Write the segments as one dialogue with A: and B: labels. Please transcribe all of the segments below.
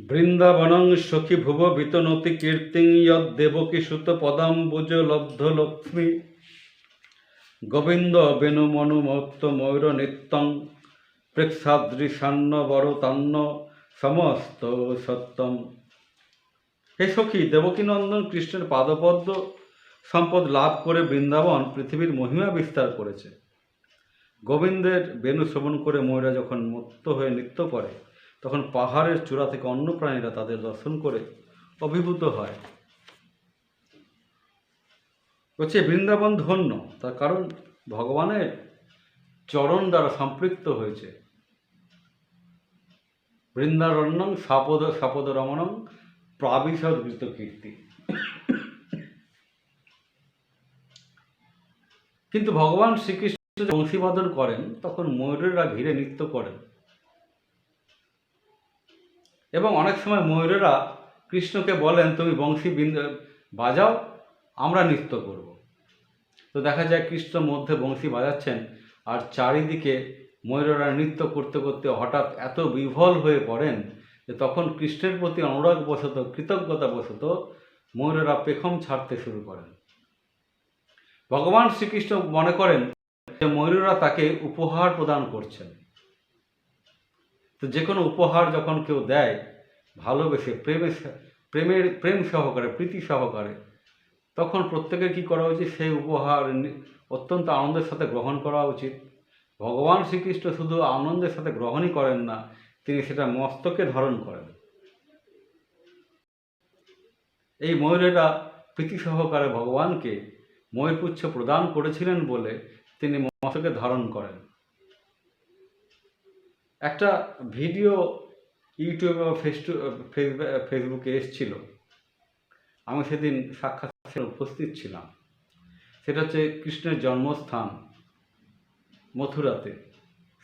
A: বৃন্দাবনং সখী ভুব বিতনতি কীর্তিং দেবকী সুত পদাম্বুজ লব্ধ লক্ষ্মী। গোবিন্দ বেণু মনু মত্ত ময়ূর নিত্যং প্রেক্ষাদৃশান্ন বরতান্ন সমস্ত সত্যম। হে সখী দেবকীনন্দন কৃষ্ণের পাদপদ্ম সম্পদ লাভ করে বৃন্দাবন পৃথিবীর মহিমা বিস্তার করেছে। গোবিন্দের বেণু শ্রবণ করে ময়ূরা যখন মুক্ত হয়ে নৃত্য করে তখন পাহাড়ের চূড়া থেকে অন্য প্রাণীরা তাদের দর্শন করে অভিভূত হয়। হচ্ছে বৃন্দাবন ধন্য, তার কারণ ভগবানের চরণ দ্বারা সম্পৃক্ত হয়েছে। বৃন্দারণ্যং সাপদ সাপদ রমণং প্রাবিশদৃত কীর্তি। কিন্তু ভগবান শ্রীকৃষ্ণ বংশীবাদন করেন, তখন ময়ূরেরা ঘিরে নৃত্য করেন। এবং অনেক সময় ময়ূরেরা কৃষ্ণকে বলেন, তুমি বংশী বিন্দ- বাজাও, আমরা নৃত্য করব। তো দেখা যায় কৃষ্ণ মধ্যে বংশী বাজাচ্ছেন, আর চারিদিকে ময়ূরেরা নৃত্য করতে করতে হঠাৎ এত বিভল হয়ে পড়েন যে তখন কৃষ্ণের প্রতি অনুরাগ বশত কৃতজ্ঞতা বশত ময়ূরেরা পেখম ছাড়তে শুরু করেন। ভগবান শ্রীকৃষ্ণ মনে করেন যে ময়ূরেরা তাকে উপহার প্রদান করছেন। তো যে কোনো উপহার যখন কেউ দেয়, ভালোবেসে, প্রেমে প্রেমের, প্রেম সহকারে, প্রীতি সহকারে, তখন প্রত্যেকের কি করা উচিত? সেই উপহার অত্যন্ত আনন্দের সাথে গ্রহণ করা উচিত। ভগবান শ্রীকৃষ্ণ শুধু আনন্দের সাথে গ্রহণই করেন না, তিনি সেটা মস্তকে ধারণ করেন। এই ময়ূরেরা প্রীতি সহকারে ভগবানকে ময়ূরপুচ্ছ প্রদান করেছিলেন বলে তিনি মস্তকে ধারণ করেন। একটা ভিডিও ইউটিউবে বা ফেসবুকে এসছিল। আমি সেদিন সাক্ষাৎ উপস্থিত ছিলাম। সেটা হচ্ছে কৃষ্ণের জন্মস্থান মথুরাতে।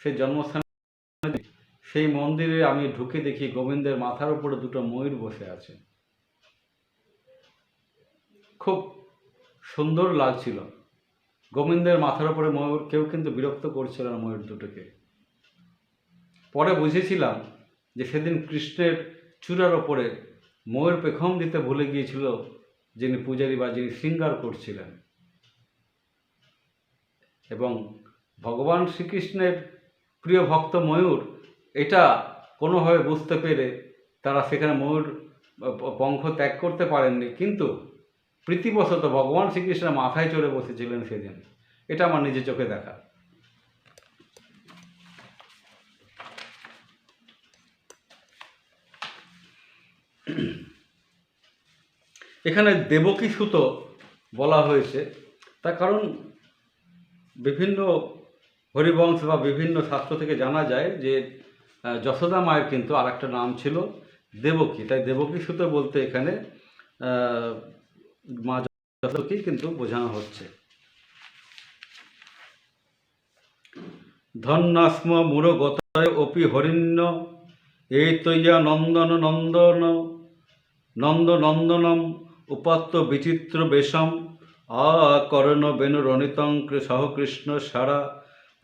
A: সেই জন্মস্থানে সেই মন্দিরে আমি ঢুকে দেখি গোবিন্দের মাথার উপরে দুটো ময়ূর বসে আছে। খুব সুন্দর লাগছিল। গোবিন্দের মাথার উপরে ময়ূর, কেউ কিন্তু বিরক্ত করছিল না ময়ূর দুটোকে। পরে বুঝেছিলাম যে সেদিন কৃষ্ণের চূড়ার ওপরে ময়ূর পেখম দিতে ভুলে গিয়েছিল যিনি পূজারী বা যিনি শৃঙ্গার করছিলেন। এবং ভগবান শ্রীকৃষ্ণের প্রিয় ভক্ত ময়ূর, এটা কোনোভাবে বুঝতে পেরে তারা সেখানে ময়ূর পঙ্খ ত্যাগ করতে পারেননি। কিন্তু প্রীতিবশত ভগবান শ্রীকৃষ্ণের মাথায় চড়ে বসেছিলেন সেদিন। এটা আমার নিজের চোখে দেখা। এখানে দেবকী সুত বলা হয়েছে। তার কারণ বিভিন্ন হরিবংশ বা বিভিন্ন শাস্ত্র থেকে জানা যায় যে যশোদা মায়ের কিন্তু আর একটা নাম ছিল দেবকী। তাই দেবকী সুত বলতে এখানে মা যশোদকেই কিন্তু বোঝানো হচ্ছে। ধন্যাস্ম মূরগতায় অপি হরিণ্য, এই তৈয়া নন্দন নন্দন নন্দ নন্দনম উপাত্ত বিচিত্র বেশম, আকর্ণ বেণু রণিতং সহ কৃষ্ণ সারা,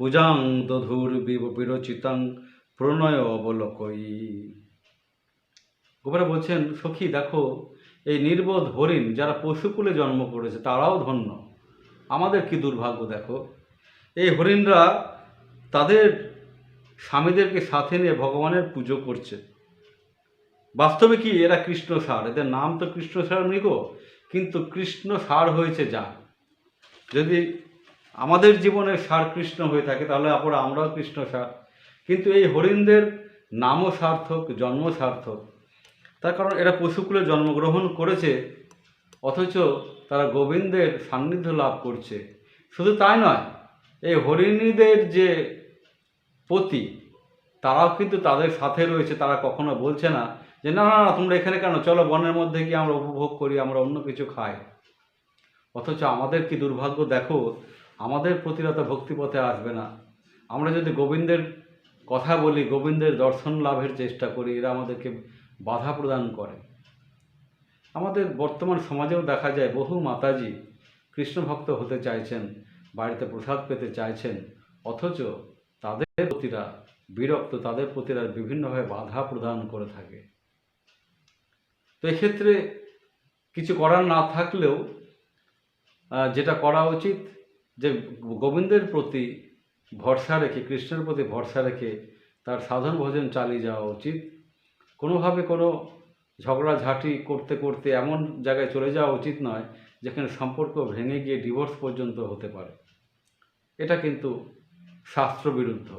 A: পূজাং দধুর বিরচিতাং প্রণয় অবলোকয়ী গোপারা বলছেন, সখী, দেখো, এই নির্বোধ হরিণ যারা পশুকুলে জন্ম করেছে, তারাও ধন্য। আমাদের কি দুর্ভাগ্য, দেখো। এই হরিণরা তাদের স্বামীদেরকে সাথে নিয়ে ভগবানের পুজো করছে। বাস্তবে কি এরা কৃষ্ণ সার? এদের নাম তো কৃষ্ণ সার মৃগ, কিন্তু কৃষ্ণ সার হয়েছে যা যদি আমাদের জীবনের সার কৃষ্ণ হয়ে থাকে, তাহলে আপরা আমরাও কৃষ্ণ সার। কিন্তু এই হরিণদের নামও সার্থক জন্ম সার্থক। তার কারণ এরা পশুকুলে জন্মগ্রহণ করেছে, অথচ তারা গোবিন্দের সান্নিধ্য লাভ করছে। শুধু তাই নয়, এই হরিণীদের যে পতি, তারাও কিন্তু তাদের সাথে রয়েছে, তারা কখনো বলছে না যে, না না তোমরা এখানে কেন? চলো, বনের মধ্যে গিয়ে আমরা উপভোগ করি, আমরা অন্য কিছু খাই। অথচ আমাদের কি দুর্ভাগ্য? দেখো, আমাদের প্রতিরতা ভক্তিপথে আসবে না। আমরা যদি গোবিন্দের কথা বলি, গোবিন্দের দর্শন লাভের চেষ্টা করি, এরা আমাদেরকে বাধা প্রদান করে। আমাদের বর্তমান সমাজেও দেখা যায়, বহু মাতাজি কৃষ্ণ ভক্ত হতে চাইছেন, বাড়িতে প্রসাদ পেতে চাইছেন, অথচ তাদের প্রতিরা বিরক্ত, তাদের প্রতিরা বিভিন্নভাবে বাধা প্রদান করে থাকে। তো এক্ষেত্রে কিছু করার না থাকলেও যেটা করা উচিত, যে গোবিন্দের প্রতি ভরসা রেখে, কৃষ্ণের প্রতি ভরসা রেখে তার সাধন ভোজন চালিয়ে যাওয়া উচিত। কোনোভাবে কোনো ঝগড়াঝাঁটি করতে করতে এমন জায়গায় চলে যাওয়া উচিত নয়, যেখানে সম্পর্ক ভেঙে গিয়ে ডিভোর্স পর্যন্ত হতে পারে। এটা কিন্তু শাস্ত্রবিরুদ্ধ।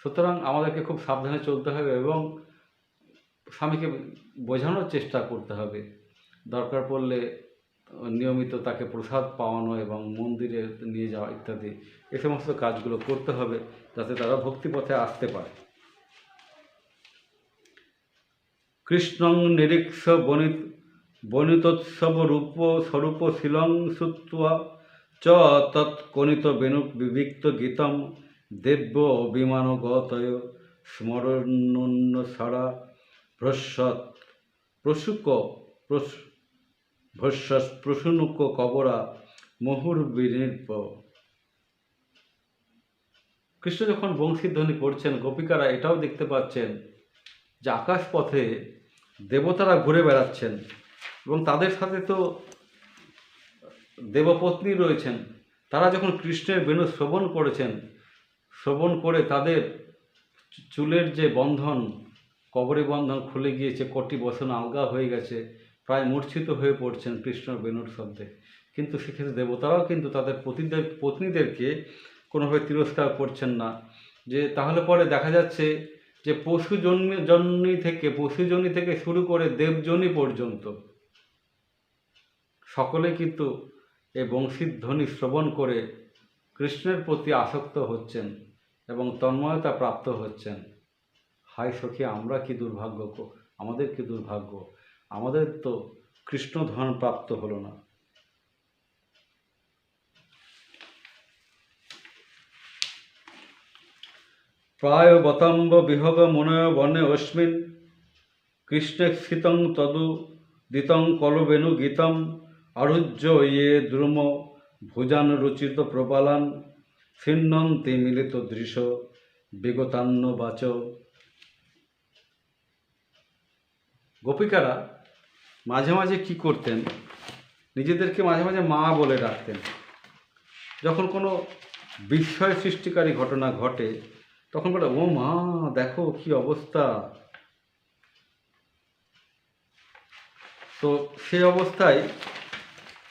A: সুতরাং আমাদেরকে খুব সাবধানে চলতে হবে এবং স্বামীকে বোঝানোর চেষ্টা করতে হবে। দরকার পড়লে নিয়মিত তাকে প্রসাদ পাওয়ানো এবং মন্দিরে নিয়ে যাওয়া ইত্যাদি এ সমস্ত কাজগুলো করতে হবে যাতে তারা ভক্তিপথে আসতে পারে। কৃষ্ণং নিরীক্ষ বনিত বনিতোৎসব রূপ স্বরূপ শিলং শ্রুত্বা চ তৎকণিত বেণু বিবিক্ত গীতম দেব্য অভিমান গতয় স্মরণন্য সারা ভ্রস্বৎ প্রসুক প্রস- ভস্যস প্রসূনুক কবরা মহুর বিনির্প কৃষ্ণ যখন বংশীধ্বনি করছেন গোপিকারা এটাও দেখতে পাচ্ছেন যে আকাশ পথে দেবতারা ঘুরে বেড়াচ্ছেন এবং তাদের সাথে তো দেবপত্নী রয়েছেন। তারা যখন কৃষ্ণের বেণু শ্রবণ করেছেন, শ্রবণ করে তাদের চুলের যে বন্ধন কবরে বন্ধন খুলে গিয়েছে, কটি বসন আলগা হয়ে গেছে, প্রায় মূর্ছিত হয়ে পড়ছেন কৃষ্ণ বেণুর শব্দে। কিন্তু সেক্ষেত্রে দেবতারাও কিন্তু তাদের পতিদের, পত্নীদেরকে কোনোভাবে তিরস্কার করছেন না। যে তাহলে পরে দেখা যাচ্ছে যে পশু জন্ম, জন্মি থেকে পশুজনী থেকে শুরু করে দেবজনী পর্যন্ত সকলে কিন্তু এ এই বংশীধ্বনি শ্রবণ করে কৃষ্ণের প্রতি আসক্ত হচ্ছেন এবং তন্ময়তা প্রাপ্ত হচ্ছেন। হায় সখী, আমরা কি দুর্ভাগ্য আমাদের কি দুর্ভাগ্য? আমাদের তো কৃষ্ণ ধন প্রাপ্ত হলো না। প্রায় বতম্ব বিহগ মনয় বনে অস্মিন, কৃষ্ণে স্থিতং তদু দিতং কলবেনু গীতম আরুহ্য ইয়ে দ্রুম ভুজান রুচিত প্রবালান, ছিন্নন্তি মিলিত দৃশ্য বিগতান্ন বাচ গোপিকারা মাঝে মাঝে কি করতেন? নিজেদেরকে মাঝে মাঝে মা বলে ডাকতেন। যখন কোনো বিস্ময় সৃষ্টিকারী ঘটনা ঘটে, তখন বলে, ও মা, দেখো কি অবস্থা। তো সেই অবস্থায়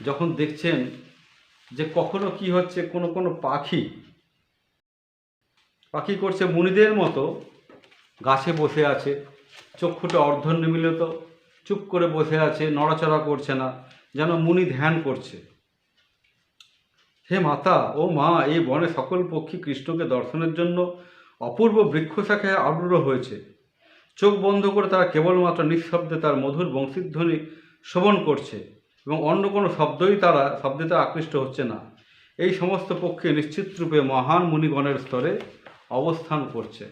A: যখন দেখছেন যে কখনো কি হচ্ছে, কোনো কোনো পাখি পাখি করছে, মুনিদের মতো গাছে বসে আছে। চক্ষুটা অর্ধনিমিলিত চুপ করে বসে আছে, নড়াচড়া করছে না, যেন মুনি ধ্যান করছে। হে মাতা, ও মা, এই বনে সকল পক্ষী কৃষ্ণকে দর্শনের জন্য অপূর্ব বৃক্ষ শাখায় আগ্রহ হয়েছে। চোখ বন্ধ করে তারা কেবলমাত্র নিঃশব্দে তার মধুর বংশীধ্বনি শ্রবণ করছে এবং অন্য কোনো শব্দই তারা, শব্দে তারা আকৃষ্ট হচ্ছে না। এই সমস্ত পক্ষে নিশ্চিতরূপে মহান মুনিগণের স্তরে অবস্থান করছে।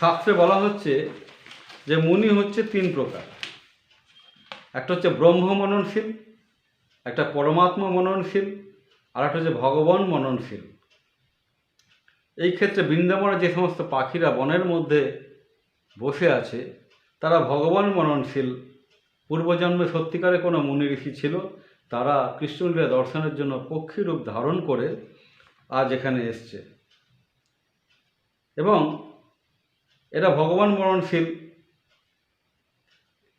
A: শাস্ত্রে বলা হচ্ছে যে মুনি হচ্ছে তিন প্রকার। একটা হচ্ছে ব্রহ্ম মননশীল একটা পরমাত্মা মননশীল, আর একটা হচ্ছে ভগবান মননশীল। এই ক্ষেত্রে বৃন্দাবনে যে সমস্ত পাখিরা বনের মধ্যে বসে আছে, তারা ভগবান মননশীল। পূর্বজন্মে সত্যিকারে কোনো মুনি ঋষি ছিল, তারা কৃষ্ণলীলা দর্শনের জন্য পক্ষী রূপ ধারণ করে আজ এখানে এসছে। এবং এরা ভগবান মরণশীল।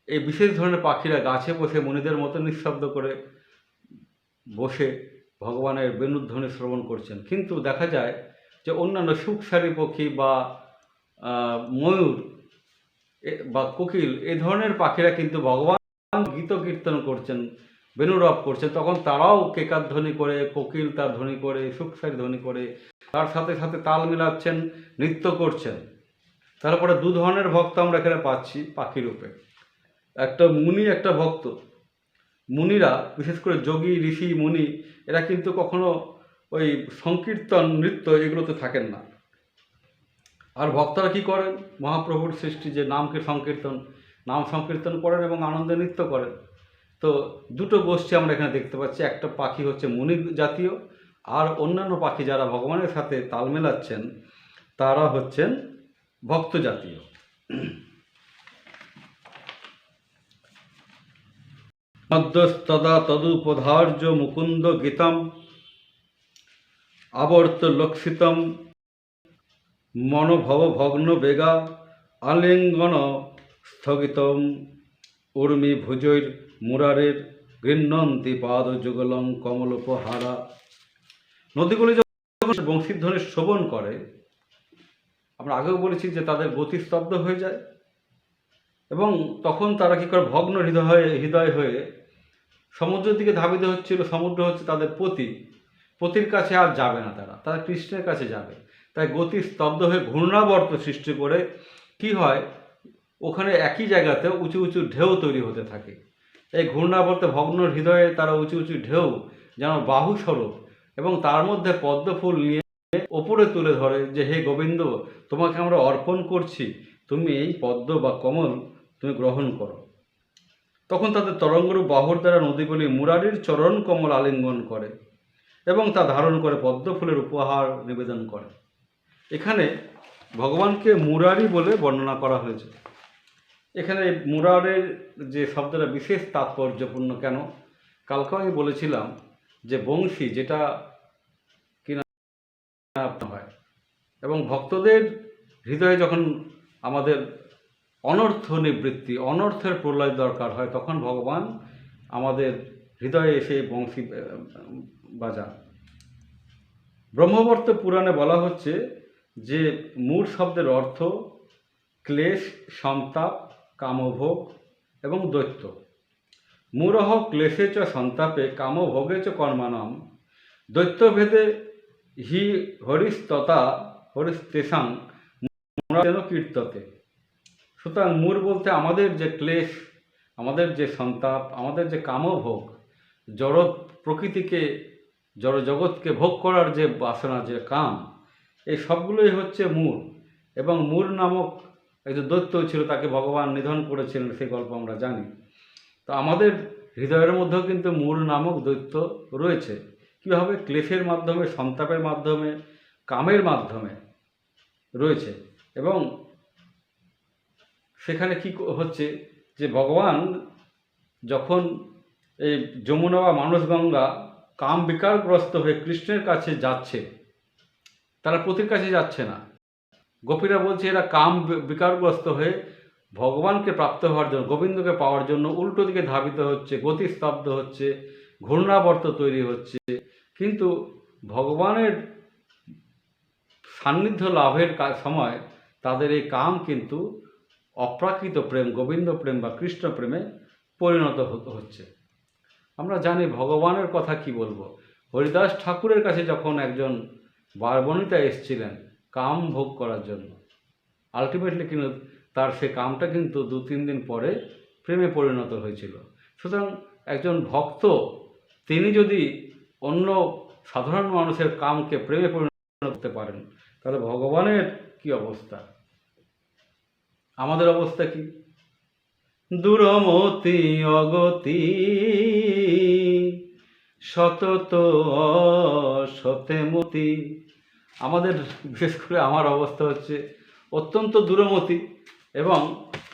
A: এই বিশেষ ধরনের পাখিরা গাছে বসে মনিদের মতো নিঃশব্দ করে বসে ভগবানের বেণুধ্বনি শ্রবণ করছেন। কিন্তু দেখা যায় যে অন্যান্য সুখসারী পক্ষী বা ময়ূর বা কোকিল এ ধরনের পাখিরা কিন্তু ভগবান গীত কীর্তন করছেন, বেণুরব করছেন, তখন তারাও কেকার ধ্বনি করে, কোকিল তার ধ্বনি করে সুখসারী ধ্বনি করে, তার সাথে সাথে তাল মিলাচ্ছেন, নৃত্য করছেন। তারপরে দু ধরনের ভক্ত আমরা এখানে পাচ্ছি পাখি রূপে। একটা মুনি, একটা ভক্ত। মুনিরা, বিশেষ করে যোগী, ঋষি, মুনি, এরা কিন্তু কখনো ওই সংকীর্তন, নৃত্য এগুলোতে থাকেন না। আর ভক্তরা কি করেন? মহাপ্রভুর সৃষ্টি যে নামকে সংকীর্তন, নাম সংকীর্তন করেন এবং আনন্দে নৃত্য করেন। তো দুটো গোষ্ঠী আমরা এখানে দেখতে পাচ্ছি। একটা পাখি হচ্ছে মুনি জাতীয়, আর অন্যান্য পাখি যারা ভগবানের সাথে তাল মেলাচ্ছেন, তারা হচ্ছেন ভক্ত জাতীয়। মধ্যস্তদা তদুপধার্য মুকুন্দ গীতম, আবর্ত লক্ষিতম, মনোভব ভগ্ন বেগা, আলিঙ্গন স্থগিতম, উর্মি ভুজৈর মুরারের গৃহ্ণন্তি পাদ যুগলং কমলোপহারা নদীগুলি যখন বংশীধ্বনি শোভন করে আমরা আগেও বলেছি যে তাদের গতি স্তব্ধ হয়ে যায়। এবং তখন তারা কি করে ভগ্ন হৃদয় হৃদয় হয়ে সমুদ্রের দিকে ধাবিত হচ্ছিল, সমুদ্র হচ্ছে তাদের পতি। পতির কাছে আর যাবে না তারা তারা কৃষ্ণের কাছে যাবে। তাই গতি স্তব্ধ হয়ে ঘূর্ণাবর্ত সৃষ্টি করে কি হয়, ওখানে একই জায়গাতে উঁচু উঁচু ঢেউ তৈরি হতে থাকে। এই ঘূর্ণাবর্তে ভগ্ন হৃদয়ে তারা উঁচু উঁচু ঢেউ যেন বাহুস্বরূপ এবং তার মধ্যে পদ্ম ফুল নিয়ে ওপরে তুলে ধরে যে, হে গোবিন্দ, তোমাকে আমরা অর্পণ করছি। তুমি এই পদ্ম বা কমল তুমি গ্রহণ করো। তখন তাদের তরঙ্গরূপ বাহুর দ্বারা নদীগুলি মুরারির চরণ কমল আলিঙ্গন করে এবং তা ধারণ করে পদ্ম ফুলের উপহার নিবেদন করে। এখানে ভগবানকে মুরারি বলে বর্ণনা করা হয়েছে। এখানে মুরারের যে শব্দটা বিশেষ তাৎপর্যপূর্ণ কেন? কালকে আমি বলেছিলাম যে, বংশী, যেটা হয়। এবং ভক্তদের হৃদয়ে যখন আমাদের অনর্থ নিবৃত্তি, অনর্থের প্রলয় দরকার হয়, তখন ভগবান আমাদের হৃদয়ে এসে বংশী বাজান। ব্রহ্মবর্ত পুরাণে বলা হচ্ছে যে, মূল শব্দের অর্থ ক্লেশ, সন্তাপ, কামভোগ এবং দৈত্য। মূরহ ক্লেশে চ সন্তাপে কামভোগে চ কর্মাণম। দৈত্যভেদে হি হরিস্ততা হরিস্তেষাং যেন কীর্ততে সুতরাং মূর বলতে আমাদের যে ক্লেশ, আমাদের যে সন্তাপ, আমাদের যে কামভোগ জড় প্রকৃতিকে জড় জগৎকে ভোগ করার যে বাসনা, যে কাম, এই সবগুলোই হচ্ছে মূর। এবং মূর নামক একজন দৈত্য ছিল, তাকে ভগবান নিধন করেছিলেন, সেই গল্প আমরা জানি। তো আমাদের হৃদয়ের মধ্যেও কিন্তু মূল নামক দৈত্য রয়েছে। কীভাবে ক্লেশের মাধ্যমে, সন্তাপের মাধ্যমে, কামের মাধ্যমে রয়েছে? এবং সেখানে কি হচ্ছে যে ভগবান যখন এই যমুনা বা মানসগঙ্গা কাম বিকারগ্রস্ত হয়ে কৃষ্ণের কাছে যাচ্ছে, তারা পতির কাছে যাচ্ছে না। গোপীরা বলছে, এরা কাম বিকারগ্রস্ত হয়ে ভগবানকে প্রাপ্ত হওয়ার জন্য, গোবিন্দকে পাওয়ার জন্য উল্টো দিকে ধাবিত হচ্ছে, গতি স্তব্ধ হচ্ছে ঘূর্ণাবর্ত তৈরি হচ্ছে, কিন্তু ভগবানের সান্নিধ্য লাভের সময় তাদের এই কাম কিন্তু অপ্রাকৃত প্রেম, গোবিন্দ প্রেম বা কৃষ্ণ প্রেমে পরিণত হচ্ছে। আমরা জানি ভগবানের কথা কি বলব? হরিদাস ঠাকুরের কাছে যখন একজন বারবণিতা এসেছিলেন কাম ভোগ করার জন্য আলটিমেটলি কিন্তু তার সে কামটা কিন্তু দু তিন দিন পরে প্রেমে পরিণত হয়েছিল। সুতরাং একজন ভক্ত তিনি যদি অন্য সাধারণ মানুষের কামকে প্রেমে পরিণত করতে পারেন, তাহলে ভগবানের কি অবস্থা? আমাদের অবস্থা কি? দুরমতি, অগতি, সতত সতেমতি আমাদের, বিশেষ করে আমার অবস্থা হচ্ছে অত্যন্ত দুরমতি এবং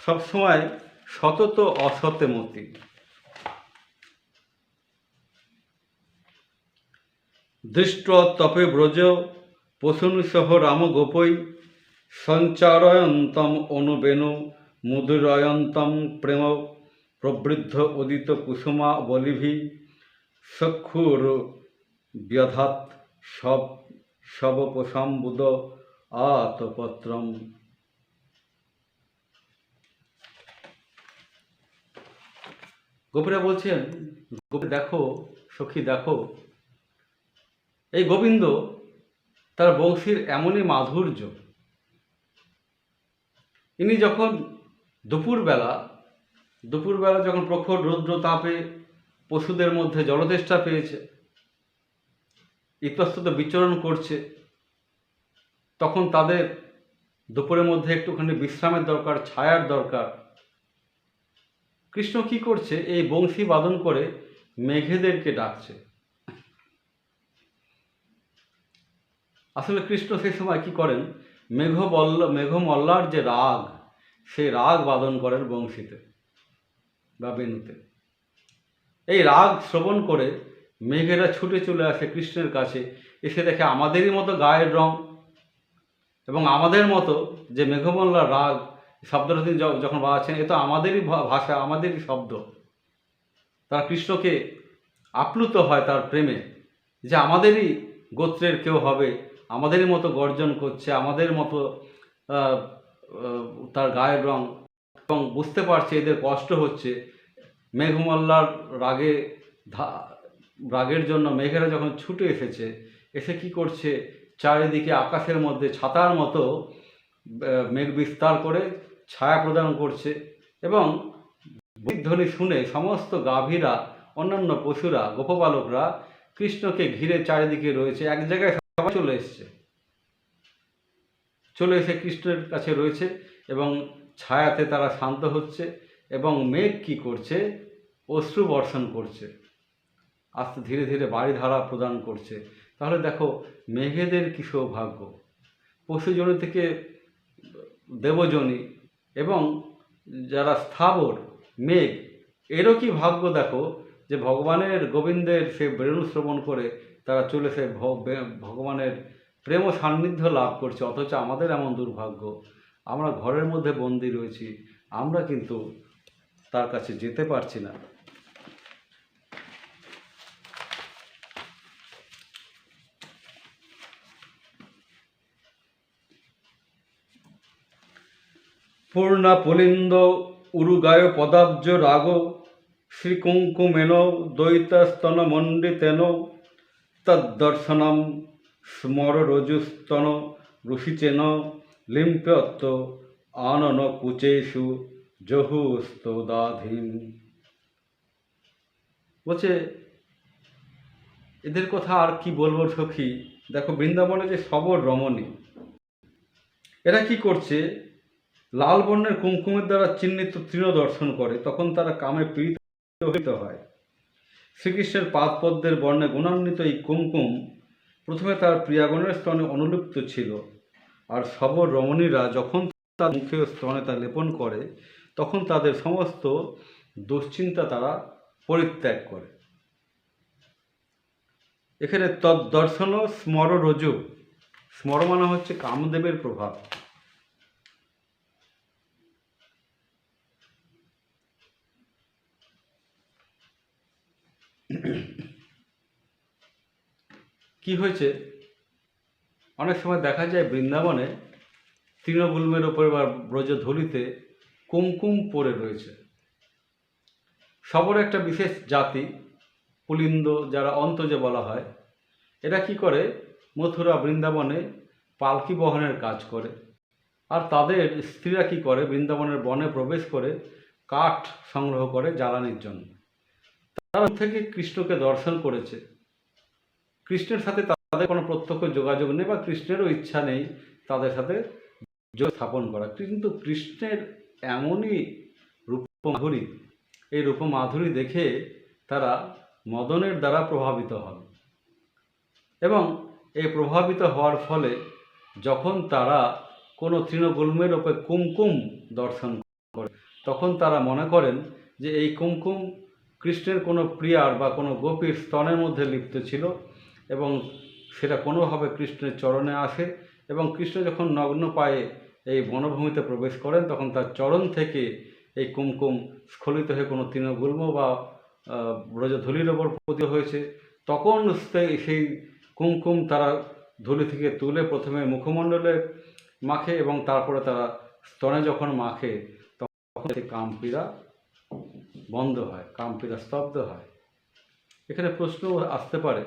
A: সবসময় সতত অসতেমতি দৃষ্ট তপে ব্রজ পশুনুসহ রাম গোপৈ, সঞ্চারয়ন্তম অনুবেণু, মুদুরয়ন্তম প্রেম, প্রবৃদ্ধ উদিত কুসুমা বলিভি চক্ষুর ব্যধাত সব সবপসম্বুদ আতপত্রম। গোপীরা বলছেন গোপী দেখো, সখী দেখো এই গোবিন্দ তার বংশীর এমনই মাধুর্য। ইনি যখন দুপুরবেলা দুপুরবেলা যখন প্রখর রৌদ্র তাপে পশুদের মধ্যে জলতেষ্টা পেয়েছে, ইতস্তত বিচরণ করছে, তখন তাদের দুপুরের মধ্যে একটুখানি বিশ্রামের দরকার, ছায়ার দরকার। কৃষ্ণ কি করছে, এই বংশী বাদন করে মেঘেদেরকে ডাকছে। আসলে কৃষ্ণ সেই সময় কি করেন? মেঘবল্ল মেঘমল্লার যে রাগ, সেই রাগ বাদন করেন বংশীতে বা বেনুতে এই রাগ শ্রবণ করে মেঘেরা ছুটে চলে আসে কৃষ্ণের কাছে, এসে দেখে আমাদেরই মতো গায়ের রং এবং আমাদের মতো যে মেঘমল্লার রাগ শব্দটা তিনি যখন বাজাচ্ছেন, এ তো আমাদেরই ভাষা, আমাদেরই শব্দ। তারা কৃষ্ণকে আপ্লুত হয় তার প্রেমে যে আমাদেরই গোত্রের কেউ হবে আমাদেরই মতো গর্জন করছে, আমাদের মতো তার গায়ের রং, এবং বুঝতে পারছে এদের কষ্ট হচ্ছে। মেঘমল্লার রাগে রাগের জন্য মেঘেরা যখন ছুটে এসেছে, এসে কি করছে? চারিদিকে আকাশের মধ্যে ছাতার মতো মেঘ বিস্তার করে ছায়া প্রদান করছে, এবং ধ্বনি শুনে সমস্ত গাভীরা, অন্যান্য পশুরা, গোপবালকরা কৃষ্ণকে ঘিরে চারিদিকে রয়েছে। এক জায়গায় সবাই চলে এসছে। চলে এসে কৃষ্ণের কাছে রয়েছে এবং ছায়াতে তারা শান্ত হচ্ছে এবং মেঘ কি করছে? অশ্রু বর্ষণ করছে। আস্তে ধীরে ধীরে বাড়িধারা প্রদান করছে। তাহলে দেখো, মেঘেদের কি সৌভাগ্য? পশুজনি থেকে দেবজনী এবং যারা স্থাবর মেঘ, এরও কি ভাগ্য দেখো? যে ভগবানের গোবিন্দের সে বেণু শ্রবণ করে তারা চলে সে ভ- বে- ভগবানের প্রেম ও সান্নিধ্য লাভ করছে, অথচ আমাদের এমন দুর্ভাগ্য। আমরা ঘরের মধ্যে বন্দি রয়েছি, আমরা কিন্তু তার কাছে যেতে পারছি না। পূর্ণা পুলিন্দ, উরুগায় পদাব্জ রাগ, শ্রীকুঙ্কুমেন, দ্বৈতস্তন মণ্ডিতেন তদ্দর্শনম স্মর রজুস্তন রুষিচেন লিম্প্যত্ত আনন কুচেষু জহুস্তদাধীন বলছে, এদের কথা আর কি বলব সখী? দেখো, বৃন্দাবনে যে সবর রমণী, এরা কি করছে? লাল বর্ণের কুমকুমের দ্বারা চিহ্নিত তৃণ দর্শন করে, তখন তারা কামে পীড়িত হয়। শ্রীকৃষ্ণের পাদপদ্মের বর্ণে গুণান্বিত এই কুমকুম প্রথমে তার প্রিয়াগণের স্তনে অনুলুপ্ত ছিল। আর সবর রমণীরা যখন তার মুখে স্তনে তা লেপন করে, তখন তাদের সমস্ত দুশ্চিন্তা তারা পরিত্যাগ করে। এখানে তদ্দর্শন স্মর রজু স্মর মানে হচ্ছে কামদেবের প্রভাব। হয়েছে? অনেক সময় দেখা যায় বৃন্দাবনে তৃণগুল্মের ওপরে বা ব্রজধলিতে কুমকুম পড়ে রয়েছে। সবর একটা বিশেষ জাতি, পুলিন্দ, যারা অন্তজে বলা হয়, এরা কি করে? মথুরা বৃন্দাবনে পালকি বহনের কাজ করে। আর তাদের স্ত্রীরা কি করে? বৃন্দাবনের বনে প্রবেশ করে কাঠ সংগ্রহ করে জ্বালানির জন্য। তারা থেকে কৃষ্ণকে দর্শন করেছে। কৃষ্ণের সাথে তাদের কোনো প্রত্যক্ষ যোগাযোগ নেই বা কৃষ্ণেরও ইচ্ছা নেই তাদের সাথে যোগ স্থাপন করা। কিন্তু কৃষ্ণের এমনই রূপমাধুরী, এই রূপমাধুরী দেখে তারা মদনের দ্বারা প্রভাবিত হন। এবং এই প্রভাবিত হওয়ার ফলে যখন তারা কোনো তৃণগুল্মের ওপরে কুমকুম দর্শন করে, তখন তারা মনে করেন যে এই কুমকুম কৃষ্ণের কোনো প্রিয়ার বা কোনো গোপীর স্তনের মধ্যে লিপ্ত ছিল। এবং সেটা কোনোভাবে কৃষ্ণের চরণে আসে এবং কৃষ্ণ যখন নগ্ন পায়ে এই বনভূমিতে প্রবেশ করেন, তখন তার চরণ থেকে এই কুমকুম স্খলিত হয়ে কোনো তৃণগুল্ম বা ব্রজধূলির ওপর পতিত হয়েছে। তখন সেই কুমকুম তারা ধুলি থেকে তুলে প্রথমে মুখমণ্ডলে মাখে এবং তারপরে তারা স্তনে যখন মাখে, তখন সেই কামপীড়া বন্ধ হয়, কামপীড়া স্তব্ধ হয়। এখানে প্রশ্ন আসতে পারে।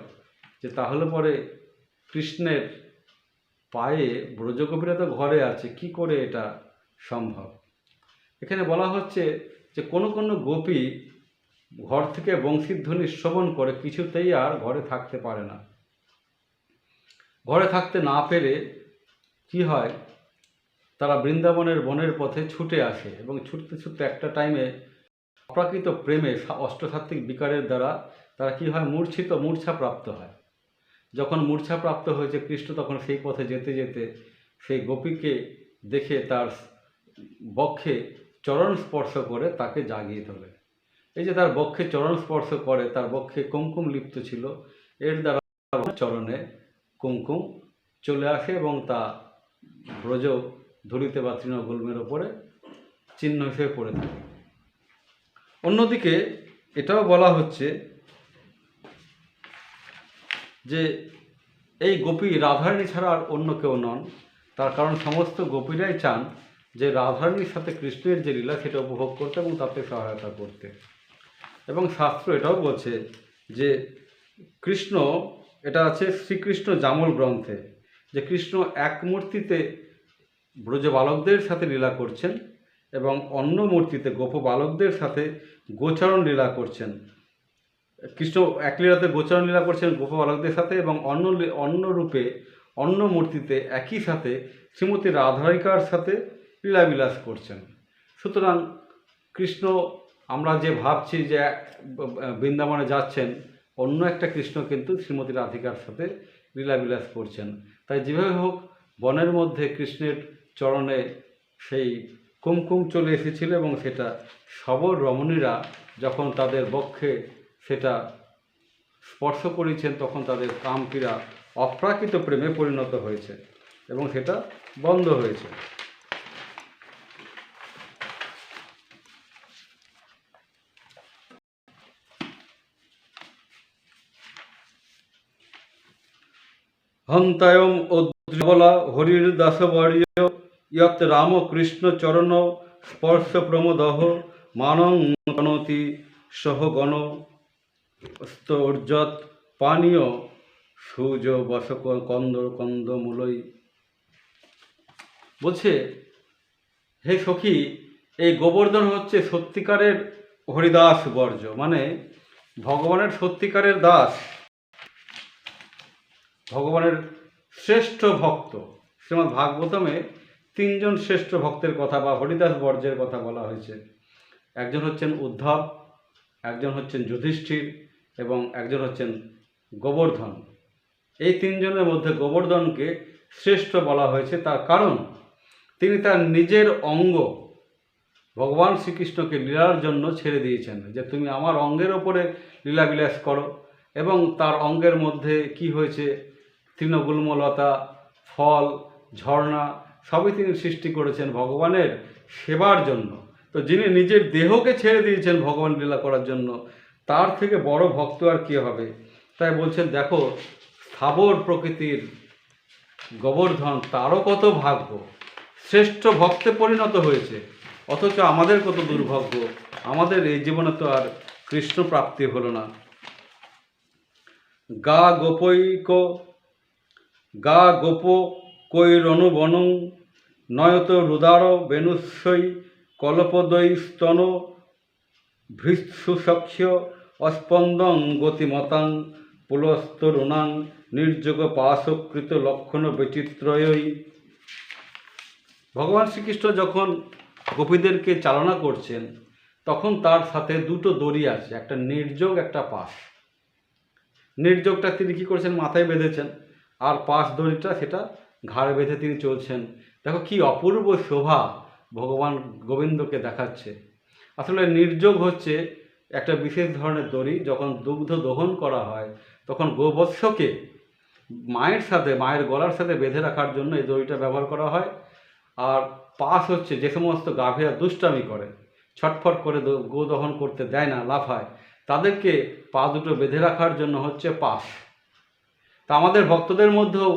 A: যে তাহলে পরে কৃষ্ণের পায়ে ব্রজগোপীরা তো ঘরে আছে, কি করে এটা সম্ভব? এখানে বলা হচ্ছে যে কোনো কোনো গোপী ঘর থেকে বংশীধ্বনি শ্রবণ করে কিছুতেই আর ঘরে থাকতে পারে না। ঘরে থাকতে না পেরে কি হয়? তারা বৃন্দাবনের বনের পথে ছুটে আসে এবং ছুটতে ছুটতে একটা টাইমে অপ্রাকৃত প্রেমে অষ্টসাত্ত্বিক বিকারের দ্বারা তারা কি হয়? মূর্ছিত, মূর্ছা প্রাপ্ত হয়। যখন মূর্ছা প্রাপ্ত হয়েছে কৃষ্ণ, তখন সেই পথে যেতে যেতে সেই গোপীকে দেখে তার বক্ষে চরণ স্পর্শ করে তাকে জাগিয়ে তোলে। এই যে তার বক্ষে চরণ স্পর্শ করে, তার বক্ষে কুমকুম লিপ্ত ছিল, এর দ্বারা চরণে কুমকুম চলে আসে এবং তা ব্রজ ধরিতে বা তৃণগুল্মের ওপরে চিহ্ন হিসেবে পড়ে থাকে। অন্যদিকে এটাও বলা হচ্ছে যে এই গোপী রাধারানী ছাড়া আর অন্য কেউ নন। তার কারণ সমস্ত গোপীরাই চান যে রাধারানীর সাথে কৃষ্ণের যে লীলা সেটা উপভোগ করতে এবং তাতে সহায়তা করতে। এবং শাস্ত্র এটাও বলছে যে কৃষ্ণ, এটা আছে শ্রীকৃষ্ণ জামল গ্রন্থে, যে কৃষ্ণ এক মূর্তিতে ব্রজ বালকদের সাথে লীলা করছেন এবং অন্য মূর্তিতে গোপ বালকদের সাথে গোচারণ লীলা করছেন। কৃষ্ণ এক লীলাতে গোচরণ লীলা করছেন গোপ বালকদের সাথে এবং অন্য অন্য রূপে, অন্য মূর্তিতে একই সাথে শ্রীমতী রাধারিকার সাথে লীলাবিলাস করছেন। সুতরাং কৃষ্ণ, আমরা যে ভাবছি যে বৃন্দাবনে যাচ্ছেন, অন্য একটা কৃষ্ণ কিন্তু শ্রীমতী রাধিকার সাথে লীলাবিলাস করছেন। তাই যেভাবে হোক, বনের মধ্যে কৃষ্ণের চরণে সেই কুমকুম চলে এসেছিল এবং সেটা সবর রমণীরা যখন তাদের বক্ষে সেটা স্পর্শ করেছেন তখন তাদের কামপীড়া অপ্রাকৃত প্রেমে পরিণত হয়েছে এবং সেটা বন্ধ হয়েছে। হন্তায়ম ও উদ্বলা হরির দাসবর্য ইয়ত রামকৃষ্ণ চরণ স্পর্শ প্রমোদহ মানং গণতি সহ গণ স্তর্জত পানীয় সূর্য বস কন্দ কন্দমূলই। বলছে, হে সখী, এই গোবর্ধন হচ্ছে সত্যিকারের হরিদাস বর্জ মানে ভগবানের সত্যিকারের দাস, ভগবানের শ্রেষ্ঠ ভক্ত। শ্রীমৎ ভাগবতমে তিনজন শ্রেষ্ঠ ভক্তের কথা বা হরিদাস বর্জের কথা বলা হয়েছে। একজন হচ্ছেন উদ্ধব, একজন হচ্ছেন যুধিষ্ঠির এবং একজন হচ্ছেন গোবর্ধন। এই তিনজনের মধ্যে গোবর্ধনকে শ্রেষ্ঠ বলা হয়েছে তার কারণ, তিনি তার নিজের অঙ্গ ভগবান শ্রীকৃষ্ণকে লীলার জন্য ছেড়ে দিয়েছেন যে তুমি আমার অঙ্গের ওপরে লীলাবিলাস করো এবং তার অঙ্গের মধ্যে কি হয়েছে? তৃণগুল্মলতা ফল, ঝর্ণা সবই তিনি সৃষ্টি করেছেন ভগবানের সেবার জন্য। তো যিনি নিজের দেহকে ছেড়ে দিয়েছেন ভগবান লীলা করার জন্য তার থেকে বড় ভক্ত আর কি হবে? তাই বলছেন, দেখো, স্থাবর প্রকৃতির গোবর্ধন তারও কত ভাগ্য। শ্রেষ্ঠ ভক্তে পরিণত হয়েছে। অথচ আমাদের কত দুর্ভাগ্য। আমাদের এই জীবনে তো আর কৃষ্ণ প্রাপ্তি হলো না। গা গোপৈক, গা গোপ কৈ কৈরনুবন নয়ত রুদার বেনুস্বই কল্পদৈ স্তন ভৃৎসুসক্ষ অস্পন্দং গতিমতাং পুলস্তরুণাং নির্যোগ পাশকৃত লক্ষণ বৈচিত্র্যই ভগবান শ্রীকৃষ্ণ যখন গোপীদেরকে চালনা করছেন, তখন তার সাথে দুটো দড়ি আছে, একটা নির্যোগ, একটা পাশ। নির্যোগটা তিনি কী করেছেন? মাথায় বেঁধেছেন, আর পাশ দড়িটা সেটা ঘাড়ে বেঁধে তিনি চলছেন। দেখো কি অপূর্ব শোভা ভগবান গোবিন্দকে দেখাচ্ছে। আসলে নির্যোগ হচ্ছে একটা বিশেষ ধরনের দড়ি, যখন দুগ্ধ দহন করা হয়, তখন গোবৎসকে মায়ের সাথে, মায়ের গলার সাথে বেঁধে রাখার জন্য এই দড়িটা ব্যবহার করা হয়। আর পাশ হচ্ছে যে সমস্ত গাভীরা দুষ্টামি করে, ছটফট করে গো দহন করতে দেয় না লাফায় তাদেরকে পা দুটো বেঁধে রাখার জন্য হচ্ছে পাশ। তা আমাদের ভক্তদের মধ্যেও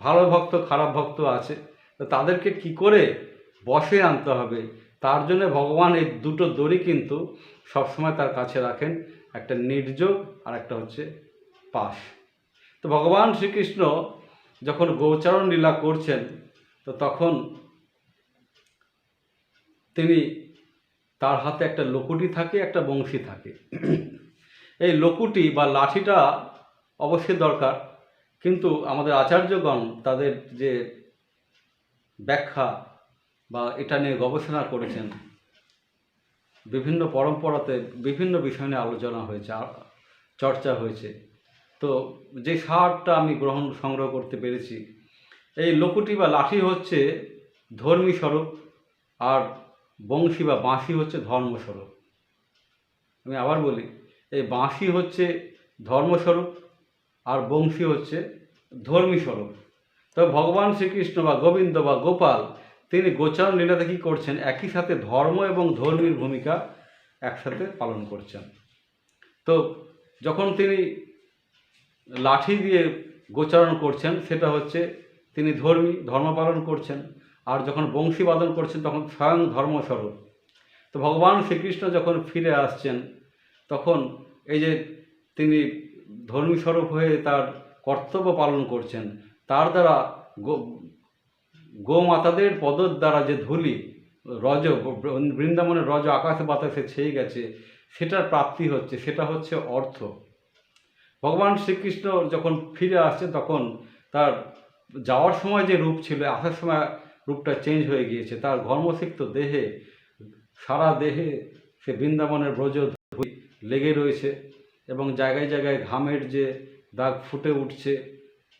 A: ভালো ভক্ত, খারাপ ভক্ত আছে। তো তাদেরকে কি করে বসে আনতে হবে? তার জন্য ভগবান এই দুটো দড়ি কিন্তু সবসময় তার কাছে রাখেন, একটা নির্যোগ আর একটা হচ্ছে পাশ। তো ভগবান শ্রীকৃষ্ণ যখন গৌচারণ লীলা করছেন, তো তখন তিনি তার হাতে একটা লকুটি থাকে, একটা বংশী থাকে। এই লকুটি বা লাঠিটা অবশ্যই দরকার, কিন্তু আমাদের আচার্যগণ তাদের যে ব্যাখ্যা বা এটা নিয়ে গবেষণা করেছেন। বিভিন্ন পরম্পরাতে বিভিন্ন বিষয় নিয়ে আলোচনা হয়েছে চর্চা হয়েছে। তো যে সারটা আমি গ্রহণ, সংগ্রহ করতে পেরেছি, এই লকুটি বা লাঠি হচ্ছে ধর্মী স্বরূপ আর বংশী বা বাঁশি হচ্ছে ধর্মস্বরূপ আমি আবার বলি, এই বাঁশি হচ্ছে ধর্মস্বরূপ আর বংশী হচ্ছে ধর্মী স্বরূপ। তবে ভগবান শ্রীকৃষ্ণ বা গোবিন্দ বা গোপাল তিনি গোচারণ লীলাতে কী করছেন? একই সাথে ধর্ম এবং ধর্মীর ভূমিকা একসাথে পালন করছেন। তো যখন তিনি লাঠি দিয়ে গোচারণ করছেন, সেটা হচ্ছে তিনি ধর্মী, ধর্ম পালন করছেন। আর যখন বংশী বাদন করছেন, তখন স্বয়ং ধর্মস্বরূপ। তো ভগবান শ্রীকৃষ্ণ যখন ফিরে আসছেন, তখন এই যে তিনি ধর্মীস্বরূপ হয়ে তার কর্তব্য পালন করছেন, তার দ্বারা গোমাতাদের পদর দ্বারা যে ধুলি, রজ, বৃন্দাবনের রজ, আকাশে বাতাসে ছেয়ে গেছে, সেটার প্রাপ্তি হচ্ছে, সেটা হচ্ছে অর্থ। ভগবান শ্রীকৃষ্ণ যখন ফিরে আসছে তখন তার যাওয়ার সময় যে রূপ ছিল, আসার সময় রূপটা চেঞ্জ হয়ে গিয়েছে। তার ঘর্মসিক্ত দেহে, সারা দেহে সে বৃন্দাবনের ব্রজ লেগে রয়েছে এবং জায়গায় জায়গায় ঘামের যে দাগ ফুটে উঠছে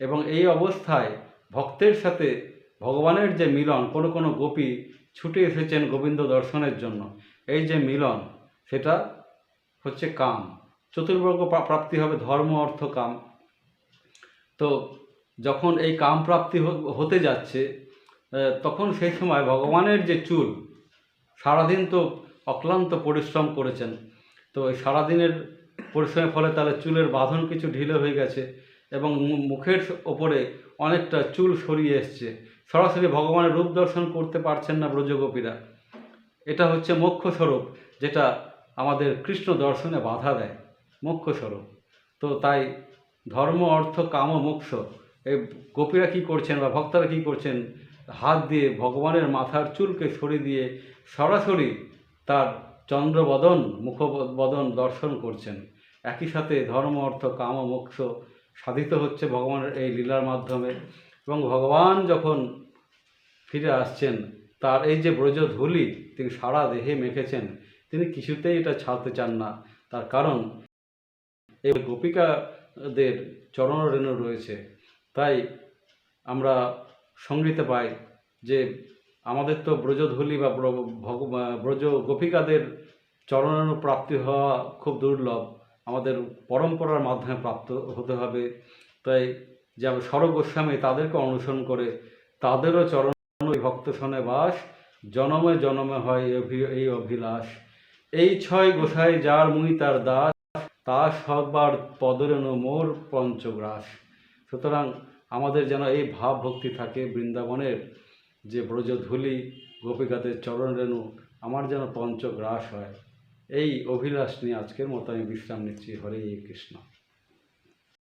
A: এবং এই অবস্থায় ভক্তের সাথে ভগবানের যে মিলন, কোনো কোনো গোপী ছুটে এসেছেন গোবিন্দ দর্শনের জন্য। এই যে মিলন, সেটা হচ্ছে কাম। চতুর্বর্গ প্রাপ্তি হবে ধর্ম, অর্থ, কাম। তো যখন এই কাম প্রাপ্তি হতে যাচ্ছে তখন সেই সময় ভগবানের যে চুল, সারাদিন তো অক্লান্ত পরিশ্রম করেছেন। তো এই সারাদিনের পরিশ্রমের ফলে তাহলে চুলের বাঁধন কিছু ঢিলে হয়ে গেছে এবং মুখের ওপরে অনেকটা চুল সরিয়ে এসছে। সরাসরি ভগবানের রূপ দর্শন করতে পারছেন না ব্রজগোপীরা। এটা হচ্ছে মোক্ষ স্বরূপ, যেটা আমাদের কৃষ্ণ দর্শনে বাধা দেয়। মোক্ষ স্বরূপ। তো তাই ধর্ম, অর্থ, কাম, মোক্ষ, এই গোপীরা কী করছেন বা ভক্তরা কী করছেন? হাত দিয়ে ভগবানের মাথার চুলকে সরিয়ে দিয়ে সরাসরি তার চন্দ্রবদন, মুখবদন দর্শন করছেন। একই সাথে ধর্ম, অর্থ, কাম, মোক্ষ সাধিত হচ্ছে ভগবানের এই লীলার মাধ্যমে। এবং ভগবান যখন ফিরে আসছেন। তার এই যে ব্রজ ধুলি, তিনি সারা দেহে মেখেছেন। তিনি কিছুতেই এটা ছাড়তে চান না। তার কারণ, এই গোপিকাদের চরণ রেণু রয়েছে। তাই আমরা সঙ্গীতে পাই যে আমাদের তো ব্রজধূলি বা ব্রজ গোপিকাদের চরণানু প্রাপ্তি হওয়া খুব দুর্লভ। আমাদের পরম্পরার মাধ্যমে প্রাপ্ত হতে হবে। তাই যেমন স্বরূপ গোস্বামী তাদেরকে অনুসরণ করে, তাদেরও চরণ ভক্ত শনে বাস, জনমে জনমে হয় এই অভি- এই অভিলাষ। এই ছয় গোসাই যার মুই তার দাস, তা সবার পদরেণু মোর পঞ্চগ্রাস। সুতরাং আমাদের যেন এই ভাব ভক্তি থাকে বৃন্দাবনের যে ব্রজধূলি গোপিকাদের চরণ রেণু, আমার যেন পঞ্চগ্রাস হয়। এই অভিলাষ নিয়ে আজকের মতো আমি বিশ্রাম নিচ্ছি। হরে কৃষ্ণ।